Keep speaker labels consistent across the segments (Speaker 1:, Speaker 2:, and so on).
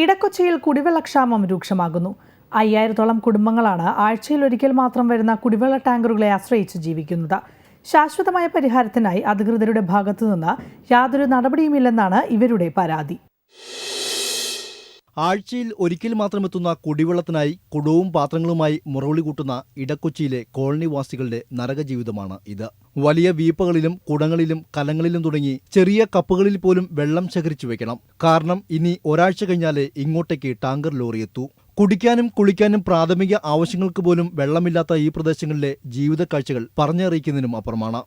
Speaker 1: ഇടക്കൊച്ചിയിൽ കുടിവെള്ളക്ഷാമം രൂക്ഷമാകുന്നു. അയ്യായിരത്തോളം കുടുംബങ്ങളാണ് ആഴ്ചയിൽ ഒരിക്കൽ മാത്രം വരുന്ന കുടിവെള്ള ടാങ്കറുകളെ ആശ്രയിച്ച് ജീവിക്കുന്നത്. ശാശ്വതമായ പരിഹാരത്തിനായി അധികൃതരുടെ ഭാഗത്തുനിന്ന് യാതൊരു നടപടിയുമില്ലെന്നാണ് ഇവരുടെ പരാതി.
Speaker 2: ആഴ്ചയിൽ ഒരിക്കൽ മാത്രം എത്തുന്ന കുടിവെള്ളത്തിനായി കുടവും പാത്രങ്ങളുമായി മുറവിളി കൂട്ടുന്ന ഇടക്കൊച്ചിയിലെ കോളനിവാസികളുടെ നരകജീവിതമാണ് ഇത്. വലിയ വീപ്പകളിലും കുടങ്ങളിലും കലങ്ങളിലും തുടങ്ങി ചെറിയ കപ്പുകളിൽ പോലും വെള്ളം ശേഖരിച്ചു വെക്കണം. കാരണം ഇനി ഒരാഴ്ച കഴിഞ്ഞാലേ ഇങ്ങോട്ടേക്ക് ടാങ്കർ ലോറി എത്തൂ. കുടിക്കാനും കുളിക്കാനും പ്രാഥമിക ആവശ്യങ്ങൾക്ക് പോലും വെള്ളമില്ലാത്ത ഈ പ്രദേശങ്ങളിലെ ജീവിത കാഴ്ചകൾ പറഞ്ഞറിയിക്കുന്നതിനും അപ്പുറമാണ്.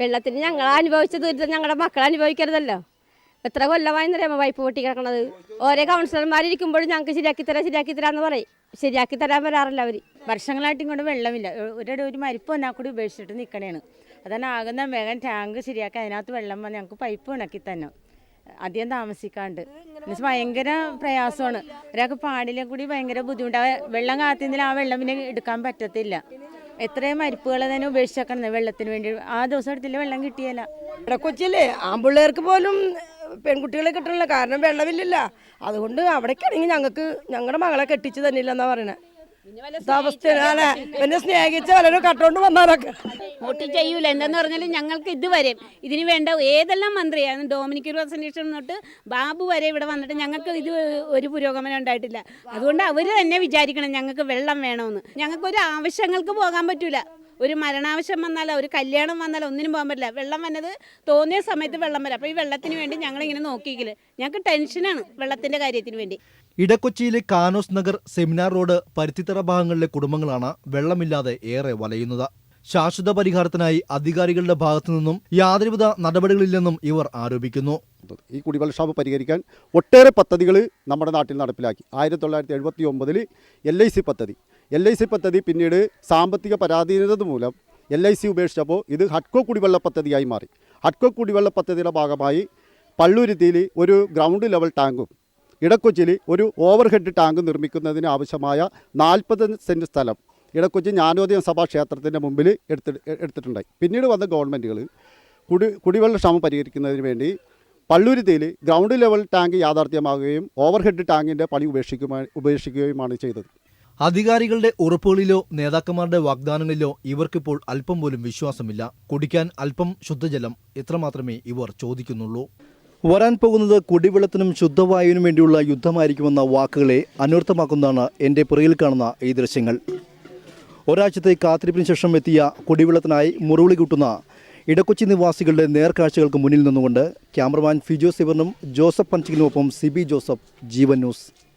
Speaker 3: വെള്ളത്തിന് ഞങ്ങൾ അനുഭവിച്ച ദുരിതം ഞങ്ങളുടെ മക്കൾ അനുഭവിക്കരുതല്ലോ. എത്ര കൊല്ലമായി എന്നറിയാമോ പൈപ്പ് പൊട്ടി കിടക്കണത്? ഓരോ കൗൺസിലർമാരിയ്ക്കുമ്പോഴും ഞങ്ങൾക്ക് ശരിയാക്കി തരാം ശരിയാക്കി തരാമെന്ന് പറയും. ശരിയാക്കി തരാൻ വരാറില്ല അവർ
Speaker 4: വർഷങ്ങളായിട്ട് ഇങ്ങോട്ട് വെള്ളമില്ല. ഒരു ഒരു മരിപ്പ് വന്നാൽ കൂടി ഉപേക്ഷിച്ചിട്ട് നിൽക്കണേണ് അതാണ് ആകുന്ന വേഗം ടാങ്ക് ശരിയാക്കി അതിനകത്ത് വെള്ളം വന്ന് ഞങ്ങൾക്ക് പൈപ്പ് ഇണക്കി തന്നെ. അധികം താമസിക്കാണ്ട്. എന്നുവെച്ചാൽ ഭയങ്കര പ്രയാസമാണ്. ഒരാൾക്ക് പാടിലെ കൂടി ഭയങ്കര ബുദ്ധിമുട്ടാണ് വെള്ളം കാത്തിരുന്നില്ല ആ വെള്ളം പിന്നെ എടുക്കാൻ പറ്റത്തില്ല. എത്രയും മരിപ്പുകൾ തന്നെ ഉപേക്ഷിച്ചേക്കണം വെള്ളത്തിന് വേണ്ടി. ആ ദിവസം എടുത്തില്ല വെള്ളം കിട്ടിയല്ല
Speaker 5: കൊച്ചിയിലെ കൊച്ചിയില്ലേ ആമ്പിള്ളേർക്ക് പോലും പെൺകുട്ടികളെ കിട്ടണില്ല. കാരണം വെള്ളമില്ലല്ല. അതുകൊണ്ട് അവിടേക്കാണെങ്കിൽ ഞങ്ങൾക്ക് ഞങ്ങളുടെ മകളെ കെട്ടിച്ച് തന്നില്ല എന്നാ പറയണേ അവസ്ഥയാണ് എന്നെ സ്നേഹിച്ച വല്ലരും കട്ടോണ്ട് വന്നാലൊക്കെ.
Speaker 6: വോട്ട് ചെയ്യൂല. എന്താന്ന് പറഞ്ഞാൽ ഞങ്ങൾക്ക് ഇതുവരെ ഇതിന് വേണ്ട ഏതെല്ലാം മന്ത്രിയാണ് ഡൊമിനിക് റോസനീഷൻ തൊട്ട് ബാബു വരെ ഇവിടെ വന്നിട്ട് ഞങ്ങൾക്ക് ഇത് ഒരു പുരോഗമനം ഉണ്ടായിട്ടില്ല. അതുകൊണ്ട് അവർ തന്നെ വിചാരിക്കണം ഞങ്ങൾക്ക് വെള്ളം വേണമെന്ന് ഞങ്ങൾക്ക് ഒരു ആവശ്യങ്ങൾക്ക് പോകാൻ പറ്റൂല. ഒരു മരണാവശ്യം വന്നാലോ ഒരു കല്യാണം വന്നാലോ ഒന്നിനും പോകാൻ പറ്റില്ല. വെള്ളം വന്നത് തോന്നിയ സമയത്ത് വെള്ളം വരാം. അപ്പോൾ ഈ വെള്ളത്തിന് വേണ്ടി ഞങ്ങളിങ്ങനെ നോക്കിയില്ല ഞങ്ങൾക്ക് ടെൻഷനാണ് വെള്ളത്തിന്റെ കാര്യത്തിന് വേണ്ടി.
Speaker 2: ഇടക്കൊച്ചിയിലെ കാനോസ് നഗർ സെമിനാർ റോഡ് പരുത്തിത്തറ ഭാഗങ്ങളിലെ കുടുംബങ്ങളാണ് വെള്ളമില്ലാതെ ഏറെ വലയുന്നത്. ശാശ്വത പരിഹാരത്തിനായി അധികാരികളുടെ ഭാഗത്തു നിന്നും യാതൊരുവിധ നടപടികളില്ലെന്നും ഇവർ ആരോപിക്കുന്നു.
Speaker 7: ഈ കുടിവെള്ള ക്ഷാമം പരിഹരിക്കാൻ ഒട്ടേറെ പദ്ധതികൾ നമ്മുടെ നാട്ടിൽ നടപ്പിലാക്കി. ആയിരത്തി തൊള്ളായിരത്തി എഴുപത്തി ഒമ്പതിൽ എൽ ഐ സി പദ്ധതി. എൽ ഐ സി പദ്ധതി പിന്നീട് സാമ്പത്തിക പരാധീനത മൂലം എൽ ഐ സി ഉപേക്ഷിച്ചപ്പോൾ ഇത് ഹഡ്കോ കുടിവെള്ള പദ്ധതിയായി മാറി. ഹഡ്കോ കുടിവെള്ള പദ്ധതിയുടെ ഭാഗമായി പള്ളുരുത്തിയിൽ ഒരു ഗ്രൗണ്ട് ലെവൽ ടാങ്കും ഇടക്കൊച്ചിയിൽ ഒരു ഓവർഹെഡ് ടാങ്ക് നിർമ്മിക്കുന്നതിന് ആവശ്യമായ നാൽപ്പത് സെന്റ് സ്ഥലം ഇടക്കൊച്ചി ജ്ഞാനോദയം സഭാ ക്ഷേത്രത്തിന്റെ മുമ്പിൽ എടുത്തി എടുത്തിട്ടുണ്ടായി. പിന്നീട് വന്ന ഗവൺമെന്റുകൾ കുടി കുടിവെള്ളക്ഷാമം പരിഹരിക്കുന്നതിന് വേണ്ടി പള്ളുരുത്തിയിൽ ഗ്രൗണ്ട് ലെവൽ ടാങ്ക് യാഥാർത്ഥ്യമാകുകയും ഓവർഹെഡ് ടാങ്കിന്റെ പണി ഉപേക്ഷിക്കുകയും ഉപേക്ഷിക്കുകയുമാണ് ചെയ്തത്.
Speaker 2: അധികാരികളുടെ ഉറപ്പുകളിലോ നേതാക്കന്മാരുടെ വാഗ്ദാനങ്ങളിലോ ഇവർക്കിപ്പോൾ അല്പം പോലും വിശ്വാസമില്ല. കുടിക്കാൻ അല്പം ശുദ്ധജലം ഇത്രമാത്രമേ ഇവർ ചോദിക്കുന്നുള്ളൂ. വരാൻ പോകുന്നത് കുടിവെള്ളത്തിനും ശുദ്ധവായുവിനും വേണ്ടിയുള്ള യുദ്ധമായിരിക്കുമെന്ന വാക്കുകളെ അനുവർത്തമാക്കുന്നതാണ് എന്റെ പുറകിൽ കാണുന്ന ഈ ദൃശ്യങ്ങൾ. ഒരാഴ്ചത്തെ കാത്തിരിപ്പിന് ശേഷം എത്തിയ കുടിവെള്ളത്തിനായി മുറിവിളി കൂട്ടുന്ന ഇടക്കൊച്ചി നിവാസികളുടെ നേർക്കാഴ്ചകൾക്ക് മുന്നിൽ നിന്നുകൊണ്ട് ക്യാമറമാൻ ഫിജോ സിവറിനും ജോസഫ് പഞ്ചിക്കിനുമൊപ്പം സിബി ജോസഫ് ജീവൻ ന്യൂസ്.